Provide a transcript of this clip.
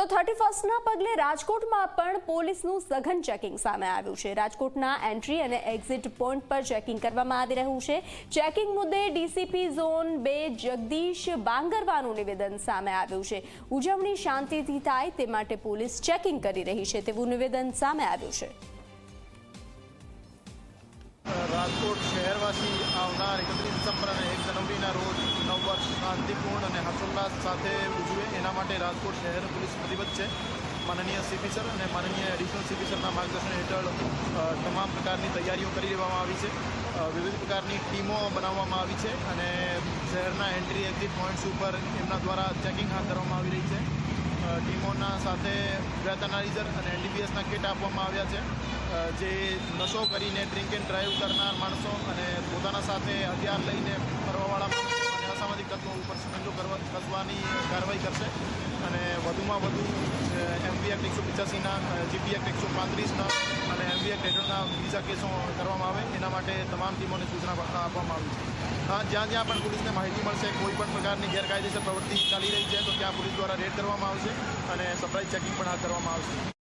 તો થર્ટી ફર્સ્ટના પગલે રાજકોટમાં પણ પોલીસનું સઘન ચેકિંગ સામે આવ્યું છે. રાજકોટના એન્ટ્રી અને એક્ઝિટ પોઈન્ટ પર ચેકિંગ કરવામાં આવી રહ્યું છે. ચેકિંગ મુદ્દે ડીસીપી ઝોન બે જગદીશ બાંગરવાનું નિવેદન સામે આવ્યું છે. ઉજવણી શાંતિથી થાય તે માટે પોલીસ ચેકિંગ કરી રહી છે તેવું નિવેદન સામે આવ્યું છે. રાજકોટ શહેરવાસી આવનાર એકત્રીસ ડિસેમ્બર શાંતિપૂર્ણ અને હર્ષોલ્લાસ સાથે ઉજવે. એના માટે રાજકોટ શહેર પોલીસ પ્રતિબદ્ધ છે. માનનીય સીપી અને માનનીય એડિશનલ સીપી સરના માર્ગદર્શન હેઠળ તમામ પ્રકારની તૈયારીઓ કરી લેવામાં આવી છે. વિવિધ પ્રકારની ટીમો બનાવવામાં આવી છે અને શહેરના એન્ટ્રી એક્ઝિટ પોઈન્ટ્સ ઉપર એમના દ્વારા ચેકિંગ હાથ ધરવામાં આવી રહી છે. ટીમોના સાથે બ્રેથ એનાલિઝર અને એનડીપીએસના કિટ આપવામાં આવ્યા છે. જે નશો કરીને ડ્રિંક એન્ડ ડ્રાઈવ કરનાર માણસો અને પોતાના સાથે હથિયાર લઈને ફરવાવાળા માણસો અને અસામાજિક તત્વો ઉપર સમેલો કરવા કસવાની કાર્યવાહી કરશે. અને વધુમાં વધુ એમવી એક્ટ એકસો પચાસીના જીપી એક્ટ એકસો પાંત્રીસના અને એમવી એક્ટ હેઠળના બીજા કેસો કરવામાં આવે. એના માટે તમામ ટીમોને સૂચના આપવામાં આવી છે. જ્યાં જ્યાં પણ પોલીસને માહિતી મળશે, કોઈ પણ પ્રકારની ગેરકાયદેસર પ્રવૃત્તિ ચાલી રહી છે, તો ત્યાં પોલીસ દ્વારા રેડ કરવામાં આવશે અને સરપ્રાઇઝ ચેકિંગ પણ હાથ ધરવામાં આવશે.